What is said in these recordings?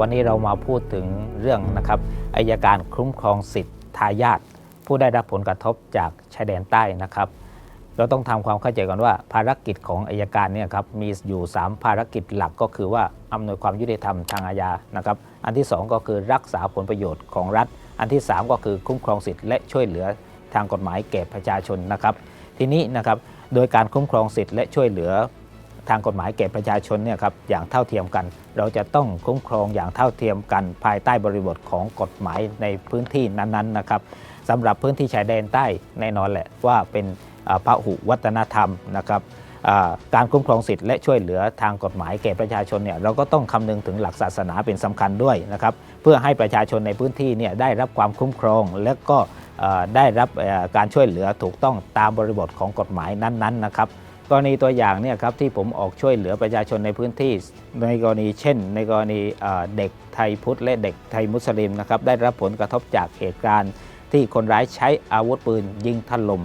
วันนี้เรามาพูดถึงเรื่องนะครับอายการคุ้มครองสิทธิทายาทผู้ได้รับผลกระทบจากชายแดนใต้นะครับ เราต้องทำความเข้าใจก่อนว่าภารกิจของอายการเนี่ยครับมีอยู่ 3 ภารกิจหลักก็คือว่าอำนวยความยุติธรรมทางอาญานะครับ อันที่ 2 ก็คือรักษาผลประโยชน์ของรัฐ อันที่ 3 ก็คือคุ้มครองสิทธิและช่วยเหลือทางกฎหมายแก่ประชาชนนะครับ ทีนี้นะครับโดยการคุ้มครองสิทธิและช่วยเหลือ ทางกฎหมายแก่ประชาชนเนี่ยครับอย่างเท่าเทียมกัน เราจะต้องคุ้มครองอย่างเท่าเทียมกัน ภายใต้บริบทของกฎหมายในพื้นที่นั้นๆนะครับสำหรับพื้นที่ชายแดนใต้แน่นอนแหละว่าเป็นอ่าพหุวัฒนธรรมนะครับการคุ้มครองสิทธิและช่วยเหลือทางกฎหมายแก่ประชาชนเนี่ยเราก็ต้องคำนึงถึงหลักศาสนาเป็นสำคัญด้วยนะครับเพื่อให้ประชาชนในพื้นที่เนี่ยได้รับความคุ้มครอง และก็ได้รับการช่วยเหลือถูกต้องตามบริบทของกฎหมายนั้นๆนะครับ กรณีตัวอย่างเนี่ยครับที่ผมออกช่วยเหลือประชาชนในพื้นที่ ในกรณีเช่น ในกรณีเด็กไทยพุทธและเด็กไทยมุสลิมนะครับได้รับผลกระทบจากเหตุการณ์ ที่คนร้ายใช้อาวุธปืนยิงถล่ม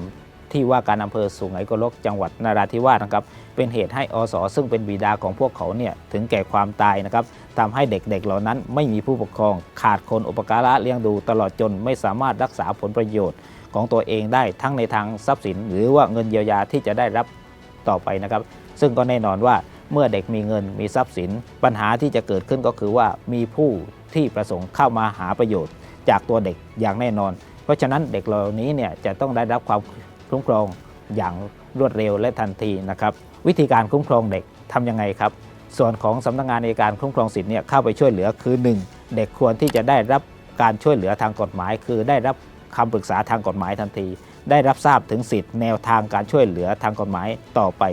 ที่ว่าการอำเภอสุไหงโกลกจังหวัดนราธิวาสนะครับเป็นเหตุให้อสซึ่งเป็นบิดาของพวกเขาเนี่ยถึงแก่ความตายนะครับทำให้เด็กๆเหล่านั้นไม่มีผู้ปกครอง ขาดคนอุปการะเลี้ยงดูตลอดจนไม่สามารถรักษาผลประโยชน์ของตัวเองได้ทั้งในทางทรัพย์สิน หรือว่าเงินเยียวยาที่จะได้รับ ต่อไปนะครับ ซึ่งก็แน่นอนว่าเมื่อเด็กมีเงินมีทรัพย์สิน ปัญหาที่จะเกิดขึ้นก็คือว่ามีผู้ที่ประสงค์เข้ามาหาประโยชน์ จากตัวเด็กอย่างแน่นอน เพราะฉะนั้นเด็กเหล่านี้เนี่ยจะต้องได้รับความคุ้มครองอย่างรวดเร็วและทันทีนะครับ วิธีการคุ้มครองเด็กทำยังไงครับ ส่วนของสำนักงานในการคุ้มครองสิทธิ์เนี่ยเข้าไปช่วยเหลือคือ 1. เด็กควรที่จะได้รับการช่วยเหลือทางกฎหมาย คือได้รับคำปรึกษาทางกฎหมายทันที ได้รับทราบถึงสิทธิ์แนวทางการช่วยเหลือทางกฎหมายต่อไป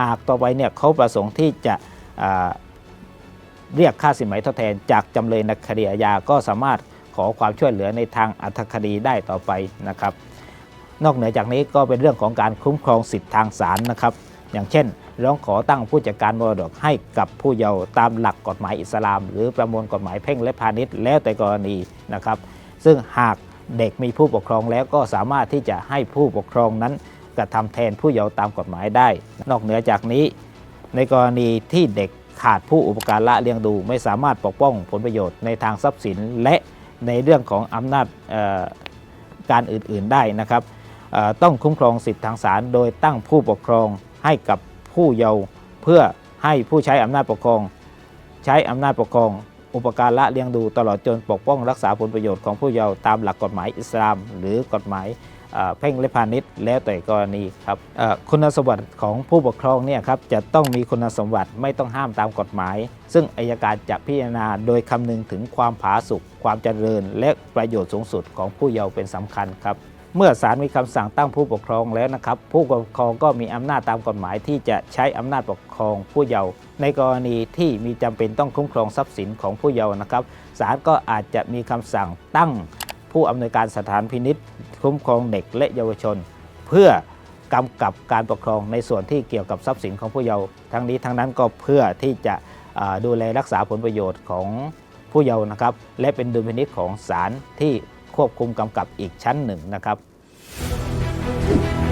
หากต่อไปเนี่ยเขาประสงค์ที่จะเรียกค่าสินไหมทดแทน จากจำเลยในคดีอาญาก็สามารถขอความช่วยเหลือในทางอัตคดีได้ต่อไปนะครับ นอกเหนือจากนี้ก็เป็นเรื่องของการคุ้มครองสิทธิทางศาลนะครับ อย่างเช่นร้องขอตั้งผู้จัดการมรดกให้กับผู้เยาว์ตามหลักกฎหมายอิสลาม หรือประมวลกฎหมายเพ่งและพาณิชย์แล้วแต่กรณีนะครับ ซึ่งหาก เด็กมีผู้ปกครองแล้วก็สามารถที่จะให้ผู้ปกครองนั้นกระทำแทนผู้เยาว์ตามกฎหมายได้ นอกเหนือจากนี้ ในกรณีที่เด็กขาดผู้อุปการะเลี้ยงดู ไม่สามารถปกป้องผลประโยชน์ในทางทรัพย์สินและในเรื่องของอำนาจการอื่นๆได้นะครับต้องคุ้มครองสิทธิทางศาลโดยตั้งผู้ปกครองให้กับผู้เยาว์เพื่อให้ผู้ใช้อำนาจปกครอง ใช้อำนาจปกครอง อุปการะเลี้ยงดูตลอดจนปกป้องรักษาผลประโยชน์ของผู้เยาว์ตามหลักกฎหมายอิสลาม หรือกฎหมายเพ่งและพาณิชย์แล้วแต่กรณีครับคุณสมบัติของผู้ปกครองเนี่ยครับจะต้องมีคุณสมบัติไม่ต้องห้ามตามกฎหมาย ซึ่งอายการจะพิจารณาโดยคำนึงถึงความผาสุกความเจริญ และประโยชน์สูงสุดของผู้เยาว์เป็นสำคัญครับ เมื่อศาลมีคำสั่งตั้งผู้ปกครองแล้วนะครับ ผู้ปกครองก็มีอำนาจตามกฎหมายที่จะใช้อำนาจปกครองผู้เยาว์ในกรณีที่มีจำเป็นต้องคุ้มครองทรัพย์สินของผู้เยาว์นะครับศาลก็อาจจะมีคำสั่งตั้งผู้อำนวยการสถานพินิษคุ้มครองเด็กและเยาวชน เพื่อกำกับการปกครองในส่วนที่เกี่ยวกับทรัพย์สินของผู้เยาว์ทั้งนี้ทั้งนั้นก็เพื่อที่จะดูแลรักษาผลประโยชน์ของผู้เยาว์นะครับ และเป็นดุลพินิษของศาลที่ ควบคุมกำกับอีกชั้นหนึ่งนะครับ